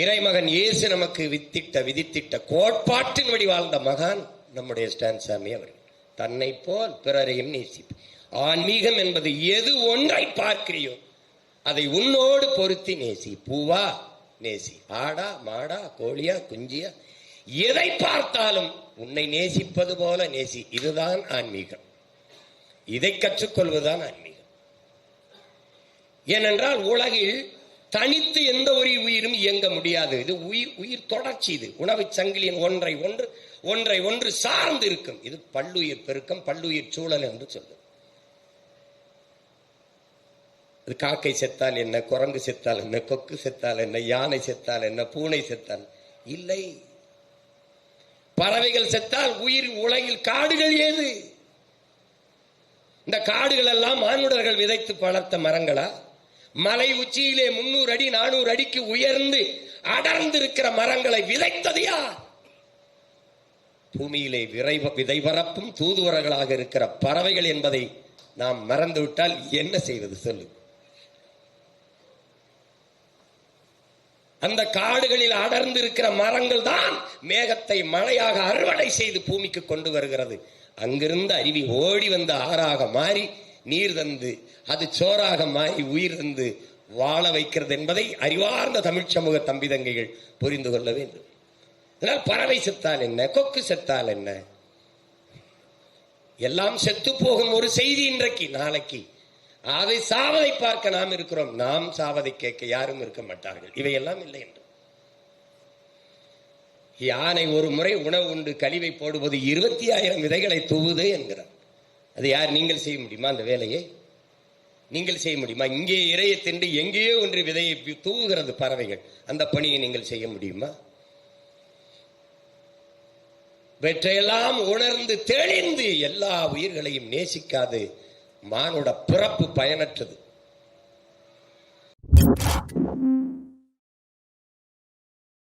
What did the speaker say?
இறைமகன் இயேசு நமக்கு வித்திட்ட விதித்திட்ட கோட்பாட்டின்படி வாழ்ந்த மகான் நம்முடைய ஸ்டான்சாமி அவர். தன்னை போல் பிறரையும் நேசிப்பு ஆன்மீகம் என்பது எது ஒன்றை பார்க்கிறியோ அதை உன்னோடு பொருத்தி நேசி. பூவா நேசி. ஆடா மாடா கோழியா குஞ்சியா? எதை பார்த்தாலும் உன்னை நேசிப்பது போல நேசி. இதுதான் ஆன்மீகம். இதை கற்றுக்கொள்வதுதான் ஆன்மீகம். ஏனென்றால் உலகில் தனித்து எந்த ஒரு உயிரும் இயங்க முடியாது. இது உயிர் உயிர் தொடர்ச்சி இது. உணவு சங்கிலியின் ஒன்றை ஒன்று ஒன்றை ஒன்று சார்ந்து இருக்கும். இது பல்லுயிர் பெருக்கம் பல்லுயிர் சூழல் என்று சொல்லும். இது காக்கை செத்தால் என்ன குரங்கு செத்தால் என்ன கொக்கு செத்தால் என்ன யானை செத்தால் என்ன பூனை செத்தால் இல்லை. பறவைகள் செத்தால் உயிர் உலகில் காடுகள் ஏது? இந்த காடுகள் எல்லாம் மானுடர்கள் விதைத்து வளர்த்த மரங்களா? மலை உச்சியிலே முன்னூறு அடி நானூறு அடிக்கு உயர்ந்து அடர்ந்து இருக்கிற மரங்களை விதைத்தது யார்? பூமியிலே விரை விதை பரப்பும் தூதுவரர்களாக இருக்கிற பறவைகள் என்பதை நாம் மறந்துவிட்டால் என்ன செய்வது சொல்லு? அந்த காடுகளில் அடர்ந்து இருக்கிற மரங்கள் தான் மேகத்தை மழையாக அறுவடை செய்து பூமிக்கு கொண்டு வருகிறது. அங்கிருந்து அருவி ஓடி வந்த ஆறாக மாறி நீர் தந்து அது சோறாக மாறி உயிர் தந்து வாழ வைக்கிறது என்பதை அறிவார்ந்த தமிழ் சமூக தம்பிதங்கைகள் புரிந்து கொள்ள வேண்டும். இதனால் பறவை செத்தால் என்ன கொக்கு செத்தால் என்ன? எல்லாம் செத்து போகும் ஒரு செய்தி இன்றைக்கு நாளைக்கு. அதை சாவதை பார்க்க நாம் இருக்கிறோம். நாம் சாவதை கேட்க யாரும் இருக்க மாட்டார்கள். இவையெல்லாம் இல்லை என்று. யானை ஒரு முறை உணவு உண்டு கழிவை போடுவது இருபத்தி ஆயிரம் விதைகளை தூவுது என்கிறார். அது யார் நீங்கள் செய்ய முடியுமா அந்த வேலையை? நீங்கள் செய்ய முடியுமா? இங்கே இறையை தின்று எங்கேயோ ஒன்று விதையை தூங்குகிறது தூவுகிறது பறவைகள். அந்த பணியை நீங்கள் செய்ய முடியுமா? வெற்றையெல்லாம் உணர்ந்து தெளிந்து எல்லா உயிர்களையும் நேசிக்காது. மானோட பிறப்பு பயனற்றது.